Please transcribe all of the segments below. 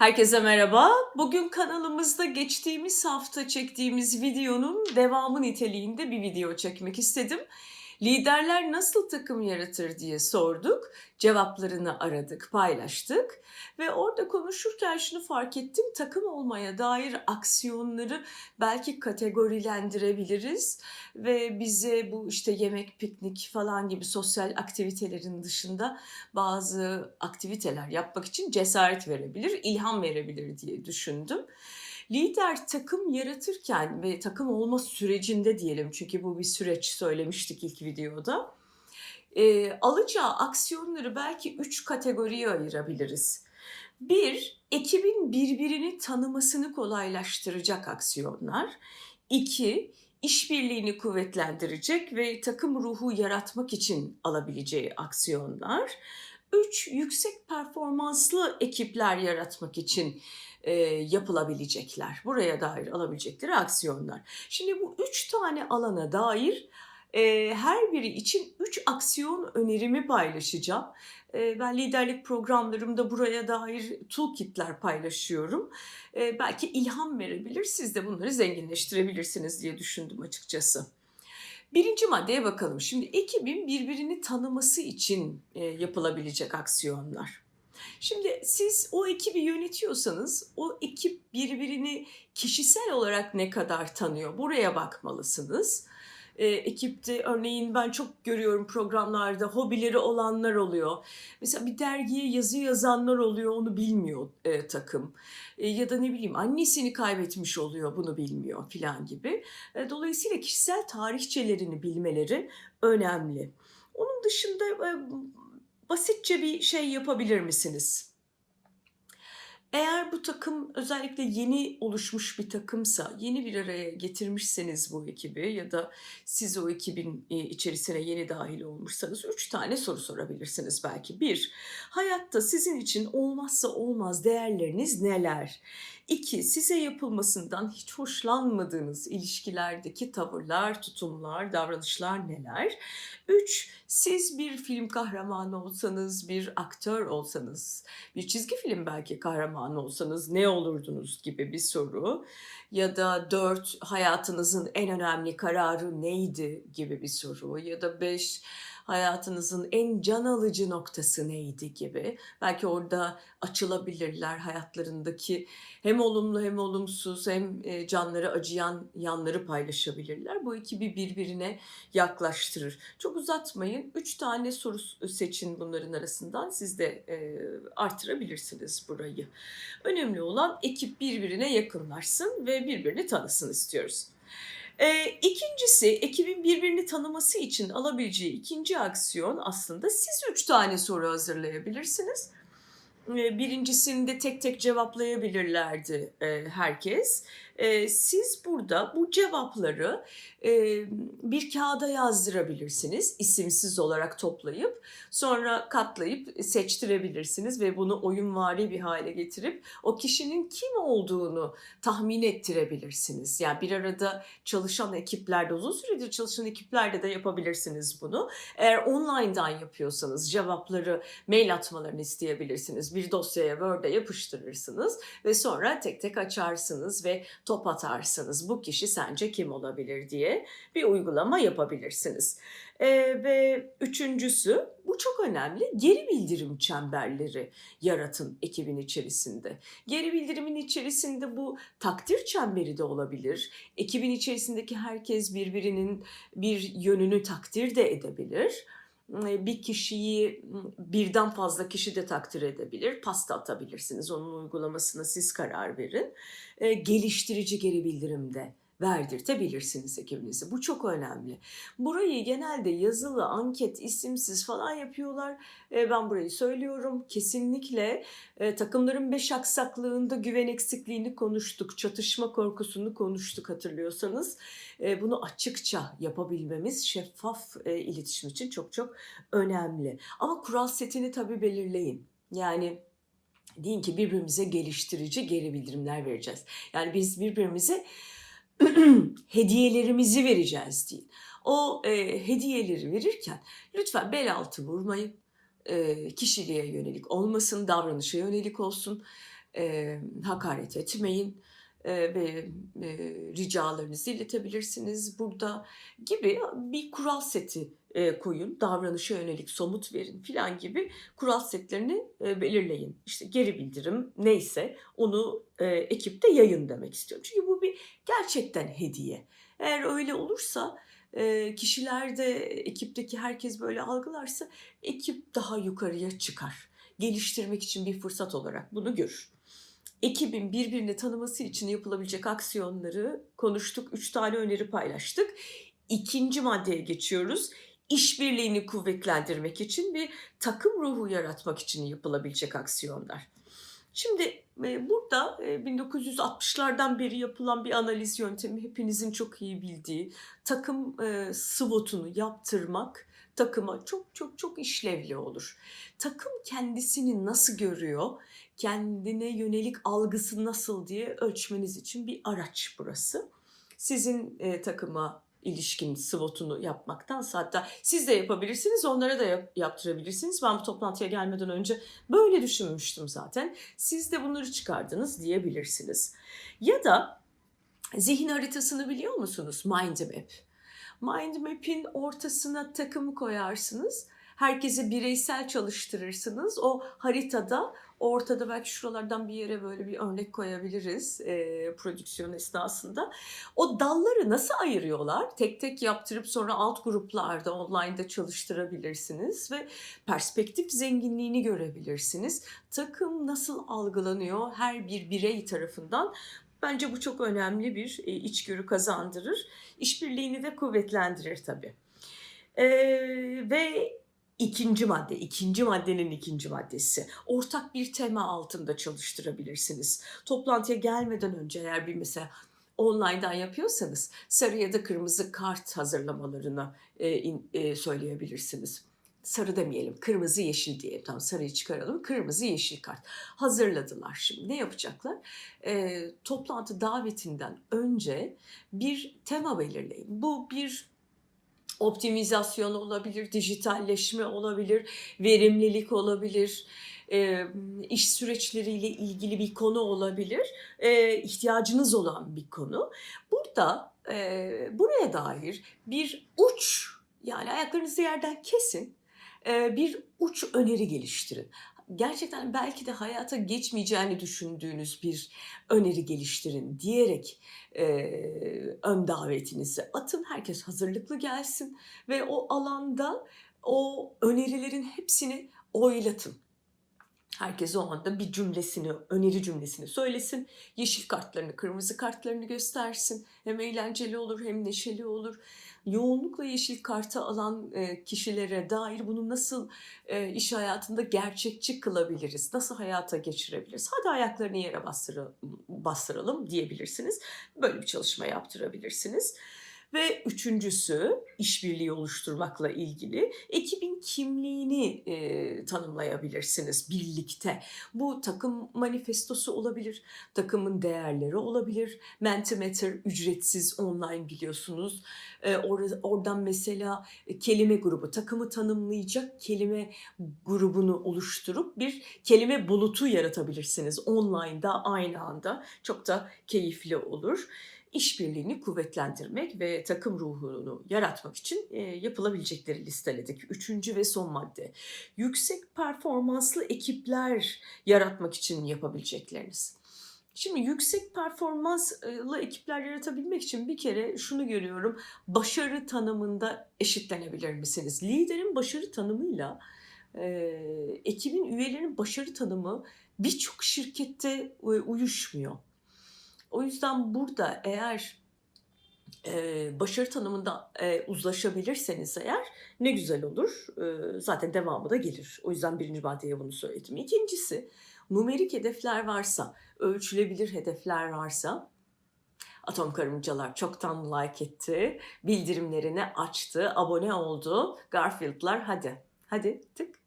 Herkese merhaba. Bugün kanalımızda geçtiğimiz hafta çektiğimiz videonun devamı niteliğinde bir video çekmek istedim. Liderler nasıl takım yaratır diye sorduk. Cevaplarını aradık, paylaştık ve orada konuşurken şunu fark ettim. Takım olmaya dair aksiyonları belki kategorilendirebiliriz ve bize bu işte yemek, piknik falan gibi sosyal aktivitelerin dışında bazı aktiviteler yapmak için cesaret verebilir, ilham verebilir diye düşündüm. Lider takım yaratırken ve takım olma sürecinde diyelim çünkü bu bir süreç söylemiştik ilk videoda. E, alacağı aksiyonları belki üç kategoriye ayırabiliriz. Bir, ekibin birbirini tanımasını kolaylaştıracak aksiyonlar. İki, işbirliğini kuvvetlendirecek ve takım ruhu yaratmak için alabileceği aksiyonlar. Üç, yüksek performanslı ekipler yaratmak için e, yapılabilecekler. Buraya dair alabilecekleri aksiyonlar. Şimdi bu üç tane alana dair e, her biri için üç aksiyon önerimi paylaşacağım. E, ben liderlik programlarımda buraya dair toolkitler paylaşıyorum. E, belki ilham verebilir, siz de bunları zenginleştirebilirsiniz diye düşündüm açıkçası. Birinci maddeye bakalım. Şimdi ekibin birbirini tanıması için e, yapılabilecek aksiyonlar. Şimdi siz o ekibi yönetiyorsanız o ekip birbirini kişisel olarak ne kadar tanıyor? Buraya bakmalısınız. E, ekipte örneğin ben çok görüyorum programlarda hobileri olanlar oluyor. Mesela bir dergiye yazı yazanlar oluyor onu bilmiyor e, takım. E, ya da ne bileyim annesini kaybetmiş oluyor bunu bilmiyor filan gibi. E, dolayısıyla kişisel tarihçelerini bilmeleri önemli. Onun dışında e, basitçe bir şey yapabilir misiniz? Eğer bu takım özellikle yeni oluşmuş bir takımsa, yeni bir araya getirmişseniz bu ekibi ya da siz o ekibin e, içerisine yeni dahil olmuşsanız üç tane soru sorabilirsiniz belki. Bir, hayatta sizin için olmazsa olmaz değerleriniz neler? İki, size yapılmasından hiç hoşlanmadığınız ilişkilerdeki tavırlar, tutumlar, davranışlar neler? Üç, siz bir film kahramanı olsanız, bir aktör olsanız, bir çizgi film belki kahramanı olsanız ne olurdunuz gibi bir soru. Ya da dört, hayatınızın en önemli kararı neydi gibi bir soru. Ya da beş, hayatınızın en can alıcı noktası neydi gibi. Belki orada açılabilirler hayatlarındaki hem olumlu hem olumsuz hem e, canları acıyan yanları paylaşabilirler. Bu ekibi birbirine yaklaştırır. Çok uzatmayın. Üç tane soru seçin bunların arasından. Siz de e, artırabilirsiniz burayı. Önemli olan ekip birbirine yakınlaşsın ve birbirini tanısın istiyoruz. E, ikincisi ekibin birbirini tanıması için alabileceği ikinci aksiyon aslında siz üç tane soru hazırlayabilirsiniz. E, birincisini de tek tek cevaplayabilirlerdi herkes. Siz burada bu cevapları bir kağıda yazdırabilirsiniz. isimsiz olarak toplayıp sonra katlayıp seçtirebilirsiniz ve bunu oyunvari bir hale getirip o kişinin kim olduğunu tahmin ettirebilirsiniz. Yani bir arada çalışan ekiplerde uzun süredir çalışan ekiplerde de yapabilirsiniz bunu. Eğer online'dan yapıyorsanız cevapları mail atmalarını isteyebilirsiniz. Bir dosyaya Word'e yapıştırırsınız ve sonra tek tek açarsınız ve top atarsınız. Bu kişi sence kim olabilir diye bir uygulama yapabilirsiniz. Ee, ve üçüncüsü bu çok önemli geri bildirim çemberleri yaratın ekibin içerisinde. Geri bildirimin içerisinde bu takdir çemberi de olabilir. Ekibin içerisindeki herkes birbirinin bir yönünü takdir de edebilir bir kişiyi birden fazla kişi de takdir edebilir. Pasta atabilirsiniz. Onun uygulamasına siz karar verin. Geliştirici geri bildirimde verdirtebilirsiniz ekibinize. Bu çok önemli. Burayı genelde yazılı, anket, isimsiz falan yapıyorlar. E, ben burayı söylüyorum. Kesinlikle e, takımların beş aksaklığında güven eksikliğini konuştuk. Çatışma korkusunu konuştuk hatırlıyorsanız. E, bunu açıkça yapabilmemiz şeffaf iletişim için çok çok önemli. Ama kural setini tabii belirleyin. Yani deyin ki birbirimize geliştirici geri bildirimler vereceğiz. Yani biz birbirimize hediyelerimizi vereceğiz deyin. O e, hediyeleri verirken lütfen bel altı vurmayın. E, kişiliğe yönelik olmasın, davranışa yönelik olsun. e, hakaret etmeyin e, ve e, ricalarınızı iletebilirsiniz burada gibi bir kural seti e, koyun, davranışa yönelik somut verin filan gibi kural setlerini e, belirleyin. İşte geri bildirim neyse onu e, ekipte yayın demek istiyorum. Çünkü bu bir gerçekten hediye. Eğer öyle olursa e, kişiler de ekipteki herkes böyle algılarsa ekip daha yukarıya çıkar. Geliştirmek için bir fırsat olarak bunu görür. Ekibin birbirini tanıması için yapılabilecek aksiyonları konuştuk. Üç tane öneri paylaştık. İkinci maddeye geçiyoruz. İşbirliğini kuvvetlendirmek için bir takım ruhu yaratmak için yapılabilecek aksiyonlar. Şimdi e, burada e, 1960'lardan beri yapılan bir analiz yöntemi hepinizin çok iyi bildiği takım e, SWOT'unu yaptırmak takıma çok çok çok işlevli olur. Takım kendisini nasıl görüyor, kendine yönelik algısı nasıl diye ölçmeniz için bir araç burası. Sizin e, takıma ilişkin SWOT'unu yapmaktansa hatta siz de yapabilirsiniz, onlara da yap- yaptırabilirsiniz. Ben bu toplantıya gelmeden önce böyle düşünmüştüm zaten. Siz de bunları çıkardınız diyebilirsiniz. Ya da zihin haritasını biliyor musunuz? Mind map. Mind map'in ortasına takımı koyarsınız. Herkese bireysel çalıştırırsınız. O haritada ortada belki şuralardan bir yere böyle bir örnek koyabiliriz e, prodüksiyon esnasında. O dalları nasıl ayırıyorlar? Tek tek yaptırıp sonra alt gruplarda online'da çalıştırabilirsiniz ve perspektif zenginliğini görebilirsiniz. Takım nasıl algılanıyor her bir birey tarafından? Bence bu çok önemli bir e, içgörü kazandırır. İşbirliğini de kuvvetlendirir tabii. Ee, ve ikinci madde, ikinci maddenin ikinci maddesi. Ortak bir tema altında çalıştırabilirsiniz. Toplantıya gelmeden önce eğer bir mesela online'dan yapıyorsanız sarı ya da kırmızı kart hazırlamalarını e, in- e, söyleyebilirsiniz. Sarı demeyelim, kırmızı yeşil diyelim. Tamam sarıyı çıkaralım. Kırmızı yeşil kart. Hazırladılar şimdi. Ne yapacaklar? E, toplantı davetinden önce bir tema belirleyin. Bu bir optimizasyon olabilir, dijitalleşme olabilir, verimlilik olabilir, iş süreçleriyle ilgili bir konu olabilir, ihtiyacınız olan bir konu. Burada buraya dair bir uç yani ayaklarınızı yerden kesin bir uç öneri geliştirin. Gerçekten belki de hayata geçmeyeceğini düşündüğünüz bir öneri geliştirin diyerek e, ön davetinizi atın. Herkes hazırlıklı gelsin ve o alanda o önerilerin hepsini oylatın. Herkes o anda bir cümlesini, öneri cümlesini söylesin. Yeşil kartlarını, kırmızı kartlarını göstersin. Hem eğlenceli olur hem neşeli olur. Yoğunlukla yeşil kartı alan e, kişilere dair bunu nasıl e, iş hayatında gerçekçi kılabiliriz? Nasıl hayata geçirebiliriz? Hadi ayaklarını yere bastıralım, bastıralım diyebilirsiniz. Böyle bir çalışma yaptırabilirsiniz. Ve üçüncüsü işbirliği oluşturmakla ilgili ekibin kimliğini e, tanımlayabilirsiniz birlikte. Bu takım manifestosu olabilir, takımın değerleri olabilir. Mentimeter ücretsiz online biliyorsunuz. E, or- oradan mesela kelime grubu, takımı tanımlayacak kelime grubunu oluşturup bir kelime bulutu yaratabilirsiniz online'da aynı anda. Çok da keyifli olur işbirliğini kuvvetlendirmek ve takım ruhunu yaratmak için e, yapılabilecekleri listeledik. Üçüncü ve son madde. Yüksek performanslı ekipler yaratmak için yapabilecekleriniz. Şimdi yüksek performanslı ekipler yaratabilmek için bir kere şunu görüyorum. Başarı tanımında eşitlenebilir misiniz? Liderin başarı tanımıyla e, ekibin üyelerinin başarı tanımı birçok şirkette uyuşmuyor. O yüzden burada eğer e, başarı tanımında e, uzlaşabilirseniz eğer ne güzel olur. E, zaten devamı da gelir. O yüzden birinci maddeye bunu söyledim. İkincisi numerik hedefler varsa, ölçülebilir hedefler varsa Atom Karıncalar çoktan like etti. Bildirimlerini açtı, abone oldu. Garfield'lar hadi. Hadi tık.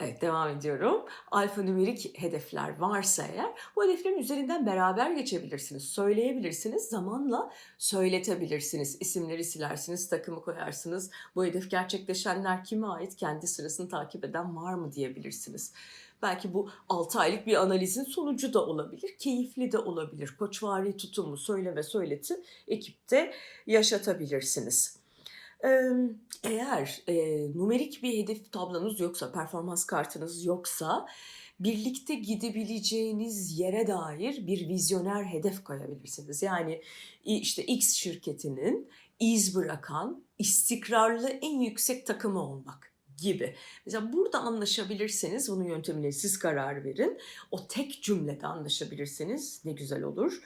Evet, devam ediyorum. Alfanümerik hedefler varsa eğer, bu hedeflerin üzerinden beraber geçebilirsiniz, söyleyebilirsiniz, zamanla söyletebilirsiniz. İsimleri silersiniz, takımı koyarsınız. Bu hedef gerçekleşenler kime ait, kendi sırasını takip eden var mı diyebilirsiniz. Belki bu 6 aylık bir analizin sonucu da olabilir, keyifli de olabilir. Koçvari tutumu, söyle ve söyleti ekipte yaşatabilirsiniz. Eğer eee, numerik bir hedef tablonuz yoksa, performans kartınız yoksa, birlikte gidebileceğiniz yere dair bir vizyoner hedef koyabilirsiniz. Yani işte X şirketinin iz bırakan, istikrarlı en yüksek takımı olmak gibi. Mesela burada anlaşabilirseniz, bunun yöntemine siz karar verin. O tek cümlede anlaşabilirseniz ne güzel olur.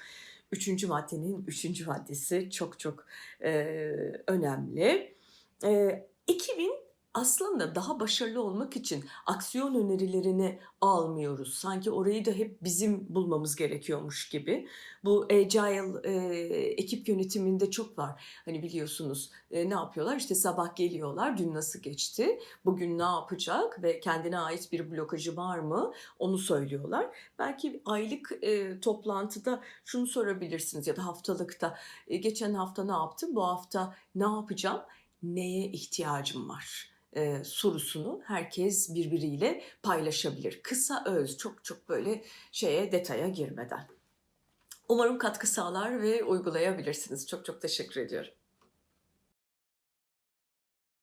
Üçüncü maddenin üçüncü maddesi çok çok eee, önemli. Eee, ekibin aslında daha başarılı olmak için aksiyon önerilerini almıyoruz. Sanki orayı da hep bizim bulmamız gerekiyormuş gibi. Bu agile eee, ekip yönetiminde çok var. Hani biliyorsunuz e, ne yapıyorlar? İşte sabah geliyorlar, dün nasıl geçti, bugün ne yapacak ve kendine ait bir blokajı var mı onu söylüyorlar. Belki aylık e, toplantıda şunu sorabilirsiniz ya da haftalıkta e, geçen hafta ne yaptım, bu hafta ne yapacağım, neye ihtiyacım var e, sorusunu herkes birbiriyle paylaşabilir. Kısa öz, çok çok böyle şeye detaya girmeden. Umarım katkı sağlar ve uygulayabilirsiniz. Çok çok teşekkür ediyorum.